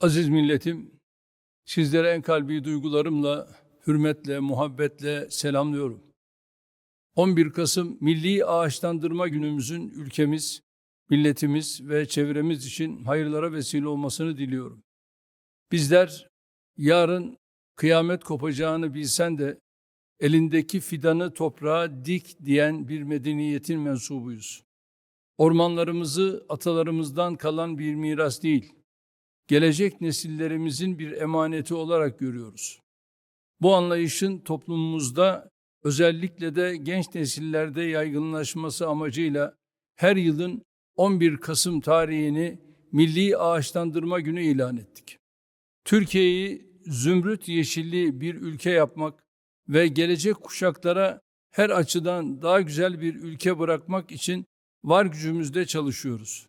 Aziz milletim, sizlere en kalbi duygularımla, hürmetle, muhabbetle selamlıyorum. 11 Kasım Milli Ağaçlandırma Günümüzün ülkemiz, milletimiz ve çevremiz için hayırlara vesile olmasını diliyorum. Bizler yarın kıyamet kopacağını bilsen de elindeki fidanı toprağa dik diyen bir medeniyetin mensubuyuz. Ormanlarımızı atalarımızdan kalan bir miras değil, gelecek nesillerimizin bir emaneti olarak görüyoruz. Bu anlayışın toplumumuzda özellikle de genç nesillerde yaygınlaşması amacıyla her yılın 11 Kasım tarihini Milli Ağaçlandırma Günü ilan ettik. Türkiye'yi zümrüt yeşilli bir ülke yapmak ve gelecek kuşaklara her açıdan daha güzel bir ülke bırakmak için var gücümüzde çalışıyoruz.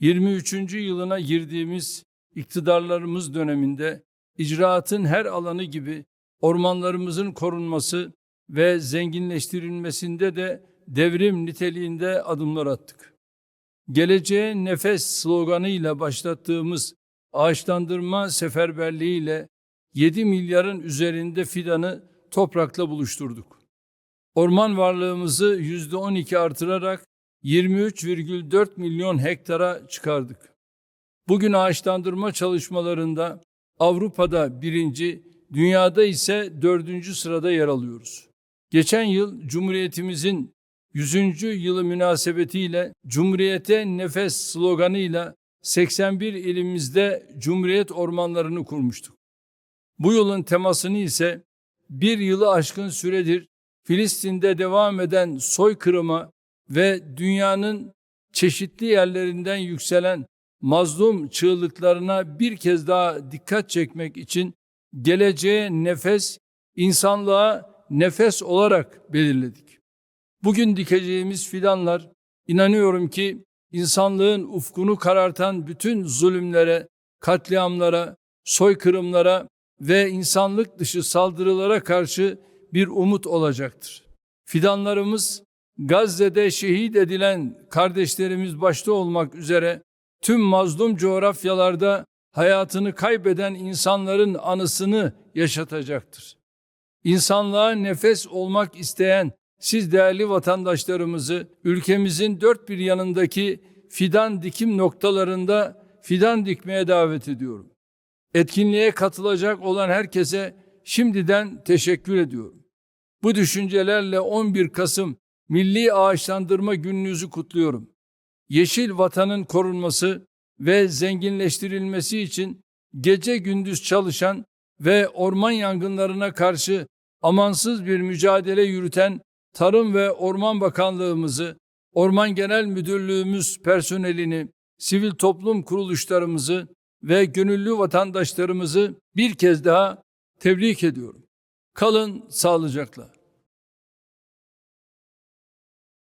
23. yılına girdiğimiz iktidarlarımız döneminde icraatın her alanı gibi ormanlarımızın korunması ve zenginleştirilmesinde de devrim niteliğinde adımlar attık. Geleceğe nefes sloganıyla başlattığımız ağaçlandırma seferberliğiyle 7 milyarın üzerinde fidanı toprakla buluşturduk. Orman varlığımızı %12 artırarak 23,4 milyon hektara çıkardık. Bugün ağaçlandırma çalışmalarında Avrupa'da birinci, dünyada ise dördüncü sırada yer alıyoruz. Geçen yıl Cumhuriyetimizin 100. yılı münasebetiyle Cumhuriyete Nefes sloganıyla 81 ilimizde Cumhuriyet ormanlarını kurmuştuk. Bu yılın temasını ise bir yılı aşkın süredir Filistin'de devam eden soykırıma ve dünyanın çeşitli yerlerinden yükselen mazlum çığlıklarına bir kez daha dikkat çekmek için geleceğe nefes, insanlığa nefes olarak belirledik. Bugün dikeceğimiz fidanlar inanıyorum ki insanlığın ufkunu karartan bütün zulümlere, katliamlara, soykırımlara ve insanlık dışı saldırılara karşı bir umut olacaktır. Fidanlarımız Gazze'de şehit edilen kardeşlerimiz başta olmak üzere tüm mazlum coğrafyalarda hayatını kaybeden insanların anısını yaşatacaktır. İnsanlığa nefes olmak isteyen siz değerli vatandaşlarımızı ülkemizin dört bir yanındaki fidan dikim noktalarında fidan dikmeye davet ediyorum. Etkinliğe katılacak olan herkese şimdiden teşekkür ediyorum. Bu düşüncelerle 11 Kasım Milli Ağaçlandırma Gününüzü kutluyorum. Yeşil vatanın korunması ve zenginleştirilmesi için gece gündüz çalışan ve orman yangınlarına karşı amansız bir mücadele yürüten Tarım ve Orman Bakanlığımızı, Orman Genel Müdürlüğümüz personelini, sivil toplum kuruluşlarımızı ve gönüllü vatandaşlarımızı bir kez daha tebrik ediyorum. Kalın sağlıcakla.